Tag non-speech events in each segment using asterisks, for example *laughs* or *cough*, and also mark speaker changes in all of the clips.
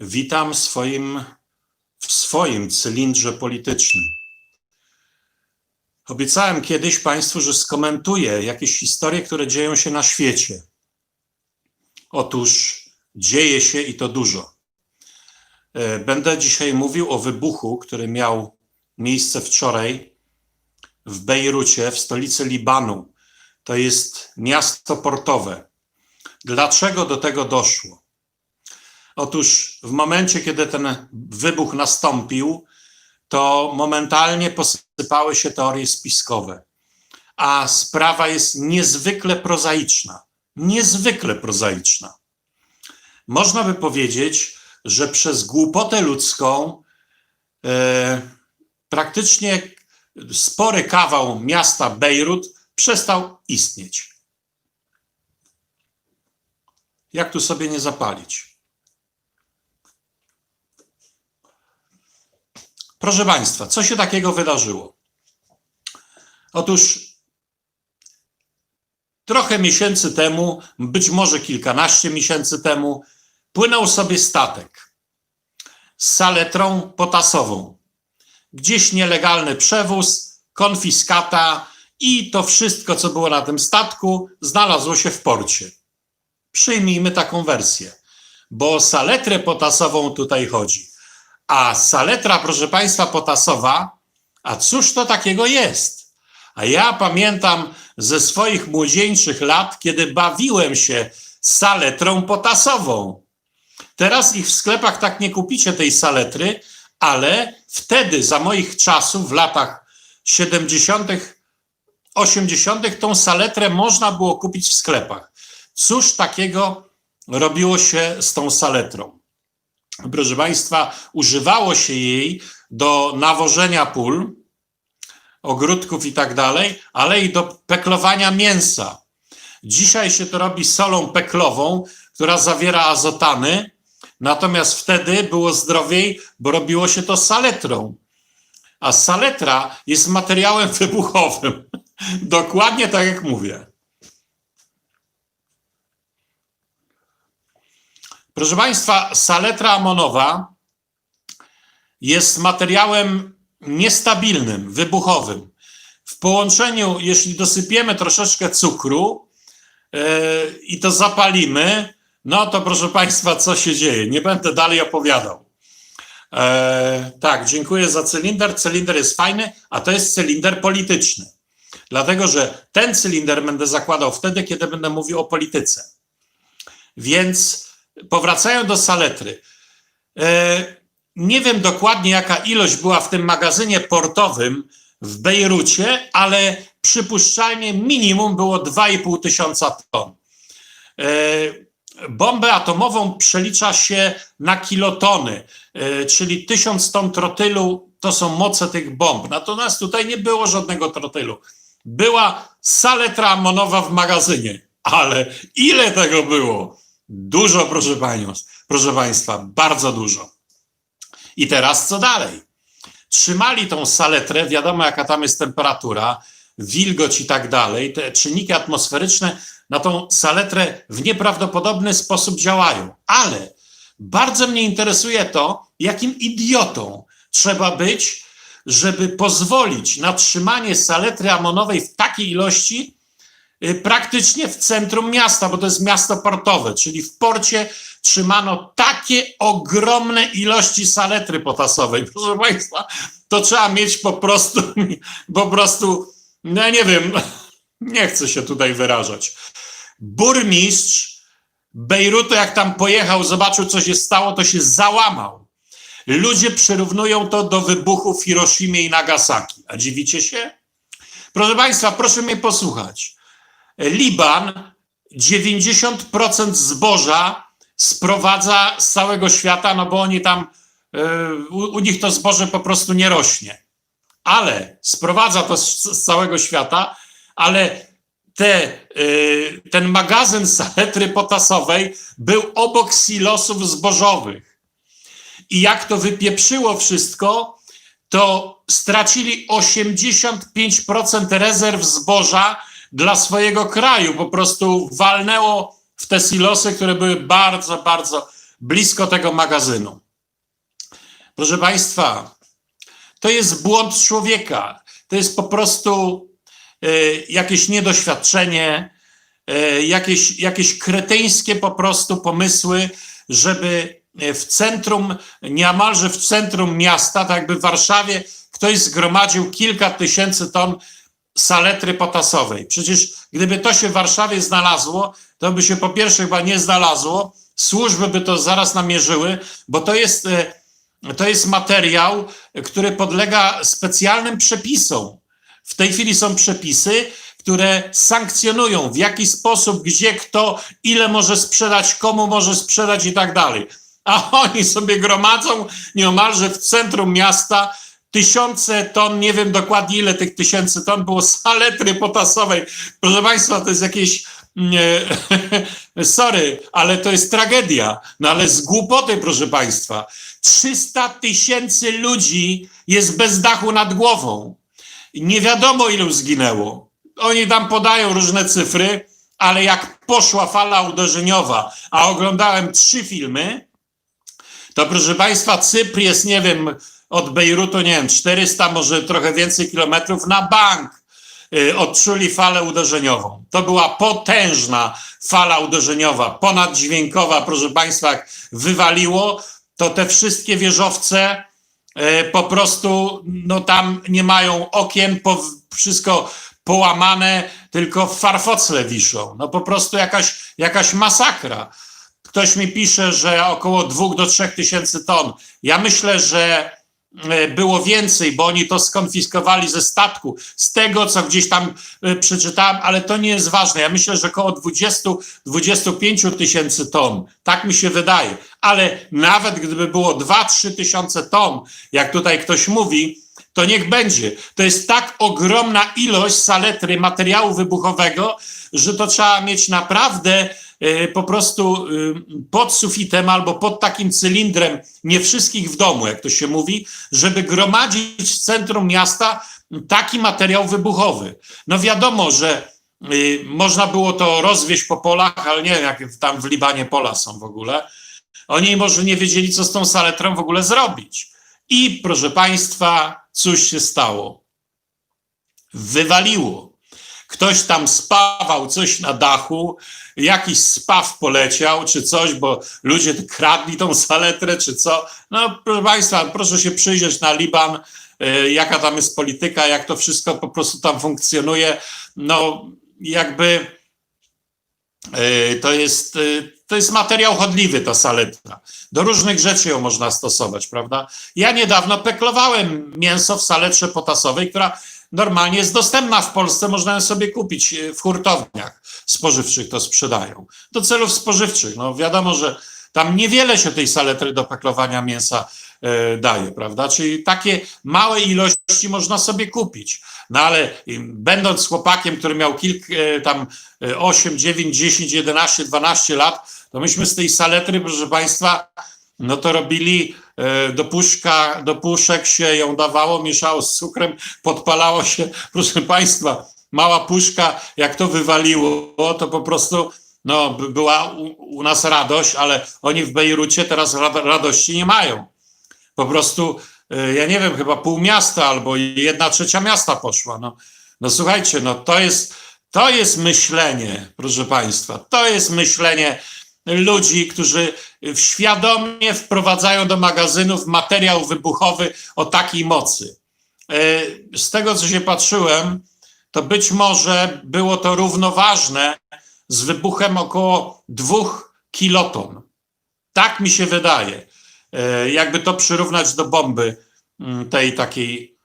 Speaker 1: witam swoim, w swoim cylindrze politycznym. Obiecałem kiedyś Państwu, że skomentuję jakieś historie, które dzieją się na świecie. Otóż dzieje się i to dużo. E, Będę dzisiaj mówił o wybuchu, który miał miejsce wczoraj w Bejrucie, w stolicy Libanu. To jest miasto portowe. Dlaczego do tego doszło? Otóż w momencie, kiedy ten wybuch nastąpił, to momentalnie posypały się teorie spiskowe. A sprawa jest niezwykle prozaiczna. Niezwykle prozaiczna. Można by powiedzieć, że przez głupotę ludzką e, praktycznie spory kawał miasta Bejrut przestał istnieć. Jak tu sobie nie zapalić? Proszę Państwa, co się takiego wydarzyło? Otóż trochę miesięcy temu, być może kilkanaście miesięcy temu, płynął sobie statek z saletrą potasową. Gdzieś nielegalny przewóz, konfiskata i to wszystko, co było na tym statku, znalazło się w porcie. Przyjmijmy taką wersję, bo o saletrę potasową tutaj chodzi. A saletra, proszę Państwa, potasowa, a cóż to takiego jest? A ja pamiętam ze swoich młodzieńczych lat, kiedy bawiłem się saletrą potasową. Teraz ich w sklepach tak nie kupicie tej saletry, ale wtedy, za moich czasów, w latach 70., 80., tą saletrę można było kupić w sklepach. Cóż takiego robiło się z tą saletrą? Proszę Państwa, używało się jej do nawożenia pól, ogródków i tak dalej, ale i do peklowania mięsa. Dzisiaj się to robi solą peklową, która zawiera azotany, natomiast wtedy było zdrowiej, bo robiło się to saletrą. A saletra jest materiałem wybuchowym. *laughs* Dokładnie tak jak mówię. Proszę Państwa, saletra amonowa jest materiałem niestabilnym, wybuchowym. W połączeniu, jeśli dosypiemy troszeczkę cukru yy, i to zapalimy, no to proszę Państwa, co się dzieje? Nie będę dalej opowiadał. E, tak, dziękuję za cylinder. Cylinder jest fajny, a to jest cylinder polityczny. Dlatego, że ten cylinder będę zakładał wtedy, kiedy będę mówił o polityce. Więc powracając do saletry. E, nie wiem dokładnie, jaka ilość była w tym magazynie portowym w Bejrucie, ale przypuszczalnie minimum było 2,5 tysiąca ton. E, bombę atomową przelicza się na kilotony, e, czyli 1000 ton trotylu to są moce tych bomb. Natomiast tutaj nie było żadnego trotylu. Była saletra amonowa w magazynie, ale ile tego było? Dużo, proszę, panią, proszę Państwa, bardzo dużo. I teraz co dalej? Trzymali tą saletrę, wiadomo jaka tam jest temperatura, wilgoć i tak dalej, te czynniki atmosferyczne na tą saletrę w nieprawdopodobny sposób działają. Ale bardzo mnie interesuje to, jakim idiotą trzeba być, żeby pozwolić na trzymanie saletry amonowej w takiej ilości, praktycznie w centrum miasta, bo to jest miasto portowe, czyli w porcie trzymano takie ogromne ilości saletry potasowej. *laughs* Proszę Państwa, to trzeba mieć po prostu, *laughs* po prostu, no nie wiem, *laughs* nie chcę się tutaj wyrażać. Burmistrz Bejrutu, jak tam pojechał, zobaczył, co się stało, to się załamał. Ludzie przyrównują to do wybuchu w Hiroshimie i Nagasaki. A dziwicie się? Proszę Państwa, proszę mnie posłuchać. Liban 90% zboża sprowadza z całego świata, no bo oni tam, y, u, u nich to zboże po prostu nie rośnie. Ale sprowadza to z, z całego świata, ale te, y, ten magazyn *laughs* saletry potasowej był obok silosów zbożowych. I jak to wypieprzyło wszystko, to stracili 85% rezerw zboża dla swojego kraju. Po prostu walnęło w te silosy, które były bardzo, bardzo, blisko tego magazynu. Proszę Państwa, to jest błąd człowieka. To jest po prostu e, jakieś niedoświadczenie, e, jakieś, jakieś kretyńskie po prostu pomysły, żeby e, w centrum, niemalże w centrum miasta, tak jakby w Warszawie, ktoś zgromadził kilka tysięcy ton saletry potasowej. Przecież gdyby to się w Warszawie znalazło, to by się po pierwsze chyba nie znalazło, służby by to zaraz namierzyły, bo to jest, e, to jest materiał, który podlega specjalnym przepisom. W tej chwili są przepisy, które sankcjonują w jaki sposób, gdzie, kto, ile może sprzedać, komu może sprzedać i tak dalej. A oni sobie gromadzą niemalże w centrum miasta tysiące ton, nie wiem dokładnie ile tych tysięcy ton było saletry potasowej. Proszę Państwa, to jest jakieś nie, *laughs* sorry, ale to jest tragedia. No ale z głupoty, proszę Państwa. 300 tysięcy ludzi jest bez dachu nad głową. Nie wiadomo, ilu zginęło. Oni tam podają różne cyfry, ale jak poszła fala uderzeniowa, a oglądałem trzy filmy, to proszę Państwa, Cypr jest, nie wiem, od Bejrutu, nie wiem, 400, może trochę więcej kilometrów na bank y, odczuli falę uderzeniową. To była potężna fala uderzeniowa, ponaddźwiękowa, proszę Państwa, jak wywaliło, to te wszystkie wieżowce e, po prostu, no tam nie mają okien, po, wszystko połamane, tylko farfocle wiszą. No po prostu jakaś, jakaś masakra. Ktoś mi pisze, że około 2 do 3 tysięcy ton. Ja myślę, że było więcej, bo oni to skonfiskowali ze statku, z tego, co gdzieś tam e, przeczytałem, ale to nie jest ważne. Ja myślę, że około 20-25 tysięcy ton. Tak mi się wydaje. Ale nawet gdyby było 2-3 tysiące ton, jak tutaj ktoś mówi, to niech będzie. To jest tak ogromna ilość saletry, materiału wybuchowego, że to trzeba mieć naprawdę e, po prostu e, pod sufitem albo pod takim cylindrem, nie wszystkich w domu, jak to się mówi, żeby gromadzić w centrum miasta taki materiał wybuchowy. No wiadomo, że y, można było to rozwieść po polach, ale nie wiem, jak tam w Libanie pola są w ogóle. Oni może nie wiedzieli, co z tą saletrą w ogóle zrobić. I proszę Państwa, cóż się stało? Wywaliło. Ktoś tam spawał coś na dachu, jakiś spaw poleciał, czy coś, bo ludzie kradli tą saletrę, czy co. No, proszę Państwa, proszę się przyjrzeć na Liban, y, jaka tam jest polityka, jak to wszystko po prostu tam funkcjonuje. No, jakby y, to jest, y, to jest materiał chodliwy, ta saletra. Do różnych rzeczy ją można stosować, prawda? Ja niedawno peklowałem mięso w saletrze potasowej, która normalnie jest dostępna w Polsce, można ją sobie kupić e, w hurtowniach spożywczych, to sprzedają. Do celów spożywczych. No wiadomo, że tam niewiele się tej saletry do peklowania mięsa e, daje, prawda? Czyli takie małe ilości można sobie kupić. No ale będąc chłopakiem, który miał kilk, e, tam e, 8, 9, 10, 11, 12 lat, to myśmy z tej saletry, proszę Państwa, no to robili e, do puszka, do puszek się ją dawało, mieszało z cukrem, podpalało się, *laughs* proszę Państwa, mała puszka, jak to wywaliło, to po prostu no, by- była u, u nas radość, ale oni w Bejrucie teraz rado, radości nie mają. Po prostu, e, ja nie wiem, chyba pół miasta albo jedna trzecia miasta poszła. No, no słuchajcie, no to jest, to jest myślenie, proszę Państwa, to jest myślenie ludzi, którzy świadomie wprowadzają do magazynów materiał wybuchowy o takiej mocy. E, Z tego, co się patrzyłem, to być może było to równoważne z wybuchem około dwóch kiloton. Tak mi się wydaje. E, Jakby to przyrównać do bomby mm, tej takiej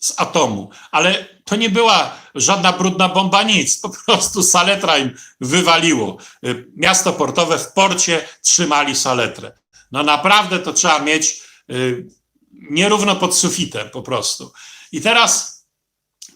Speaker 1: z atomu. Ale to nie była żadna brudna bomba, nic. Po prostu saletra im wywaliło. Y, Miasto portowe w porcie trzymali saletrę. No naprawdę to trzeba mieć y, nierówno pod sufitem po prostu. I teraz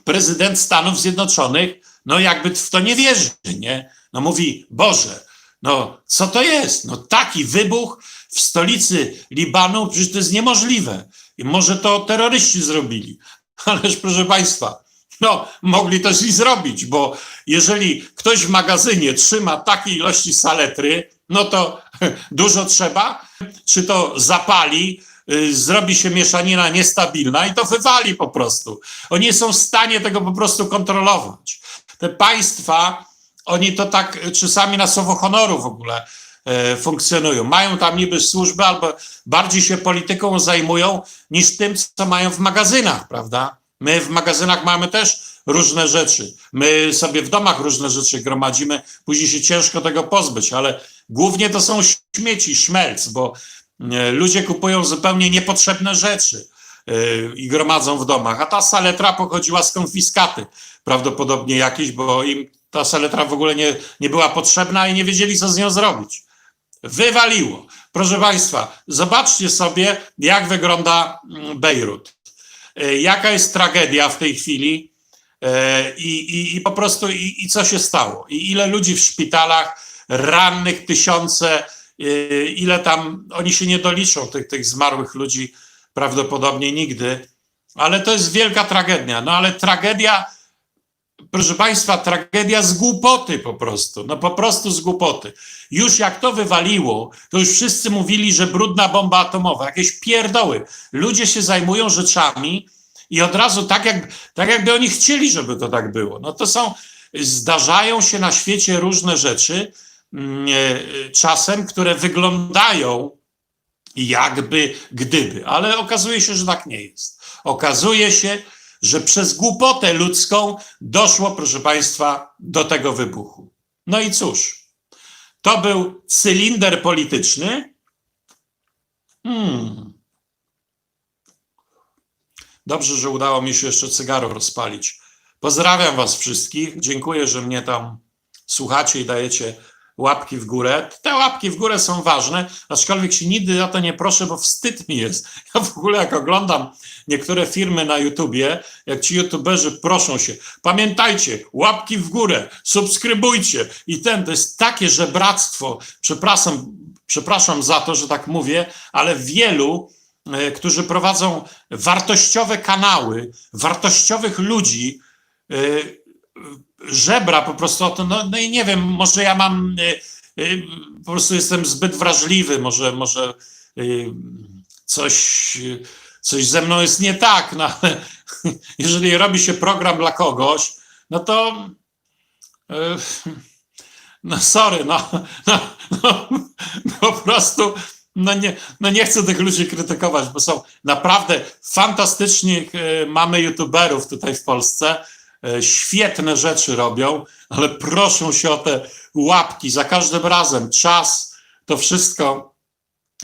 Speaker 1: prezydent Stanów Zjednoczonych, no jakby w to nie wierzy, nie? No mówi, Boże, no co to jest? No taki wybuch w stolicy Libanu, przecież to jest niemożliwe. I może to terroryści zrobili. *laughs* Ależ proszę Państwa, no mogli też i zrobić, bo jeżeli ktoś w magazynie trzyma takiej ilości saletry, no to *laughs* dużo trzeba, czy to zapali, y, zrobi się mieszanina niestabilna i to wywali po prostu. Oni nie są w stanie tego po prostu kontrolować. Te państwa, oni to tak y, czasami na słowo honoru w ogóle e, funkcjonują. Mają tam niby służbę albo bardziej się polityką zajmują niż tym, co mają w magazynach, prawda? My w magazynach mamy też różne rzeczy. My sobie w domach różne rzeczy gromadzimy, później się ciężko tego pozbyć, ale głównie to są śmieci, szmelc, bo e, ludzie kupują zupełnie niepotrzebne rzeczy e, i gromadzą w domach. A ta saletra pochodziła z konfiskaty, prawdopodobnie jakieś, bo im ta saletra w ogóle nie, nie była potrzebna i nie wiedzieli, co z nią zrobić. Wywaliło. Proszę Państwa, zobaczcie sobie, jak wygląda mm, Bejrut. E, Jaka jest tragedia w tej chwili e, i, i, i po prostu i, i co się stało. I ile ludzi w szpitalach, rannych tysiące, e, ile tam, oni się nie doliczą tych, tych zmarłych ludzi prawdopodobnie nigdy, ale to jest wielka tragedia. No ale tragedia, proszę Państwa, tragedia z głupoty po prostu. No po prostu z głupoty. Już jak to wywaliło, to już wszyscy mówili, że brudna bomba atomowa, jakieś pierdoły. Ludzie się zajmują rzeczami i od razu tak, jak, tak jakby oni chcieli, żeby to tak było. No to są, zdarzają się na świecie różne rzeczy, mm, e, czasem, które wyglądają jakby gdyby, ale okazuje się, że tak nie jest. Okazuje się, że przez głupotę ludzką doszło, proszę Państwa, do tego wybuchu. No i cóż, to był cylinder polityczny. Hmm. Dobrze, że udało mi się jeszcze cygaro rozpalić. Pozdrawiam Was wszystkich. Dziękuję, że mnie tam słuchacie i dajecie łapki w górę. Te łapki w górę są ważne, aczkolwiek się nigdy o to nie proszę, bo wstyd mi jest. *laughs* Ja w ogóle jak oglądam niektóre firmy na YouTubie, jak ci YouTuberzy proszą się, pamiętajcie, łapki w górę, subskrybujcie i ten, to jest takie żebractwo, przepraszam, przepraszam za to, że tak mówię, ale wielu, e, którzy prowadzą wartościowe kanały, wartościowych ludzi, e, żebra po prostu o to, no, no i nie wiem, może ja mam, y, y, po prostu jestem zbyt wrażliwy, może, może y, coś, coś ze mną jest nie tak, no ale *laughs* jeżeli robi się program dla kogoś, no to no sorry, *laughs* no, no, no, po prostu no nie, no nie chcę tych ludzi krytykować, bo są naprawdę fantastyczni, mamy youtuberów tutaj w Polsce, świetne rzeczy robią, ale proszą się o te łapki za każdym razem, czas, to wszystko.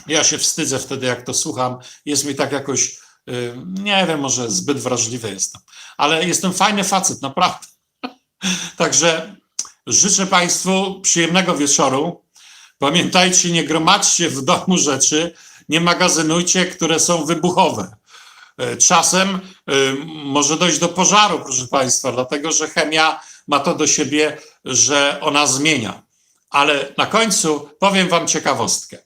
Speaker 1: Ja się wstydzę wtedy, jak to słucham. Jest mi tak jakoś, y, nie wiem, może zbyt wrażliwy jestem, ale jestem fajny facet, naprawdę. *laughs* Także życzę Państwu przyjemnego wieczoru. Pamiętajcie, nie gromadźcie w domu rzeczy, nie magazynujcie, które są wybuchowe. E, Czasem e, może dojść do pożaru, proszę Państwa, dlatego że chemia ma to do siebie, że ona zmienia. Ale na końcu powiem Wam ciekawostkę,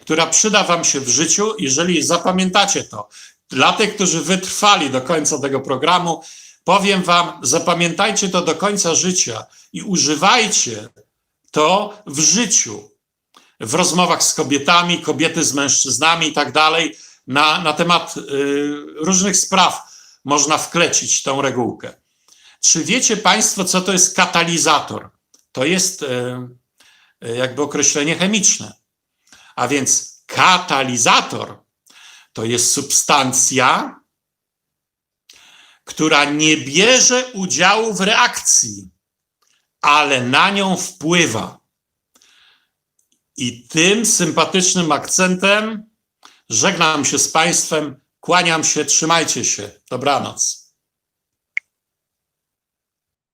Speaker 1: która przyda Wam się w życiu, jeżeli zapamiętacie to. Dla tych, którzy wytrwali do końca tego programu, powiem Wam, zapamiętajcie to do końca życia i używajcie to w życiu, w rozmowach z kobietami, kobiety z mężczyznami i tak dalej, na, na temat y, różnych spraw można wklecić tą regułkę. Czy wiecie Państwo, co to jest katalizator? To jest y, y, jakby określenie chemiczne. A więc katalizator to jest substancja, która nie bierze udziału w reakcji, ale na nią wpływa. I tym sympatycznym akcentem żegnam się z Państwem, kłaniam się, trzymajcie się. Dobranoc.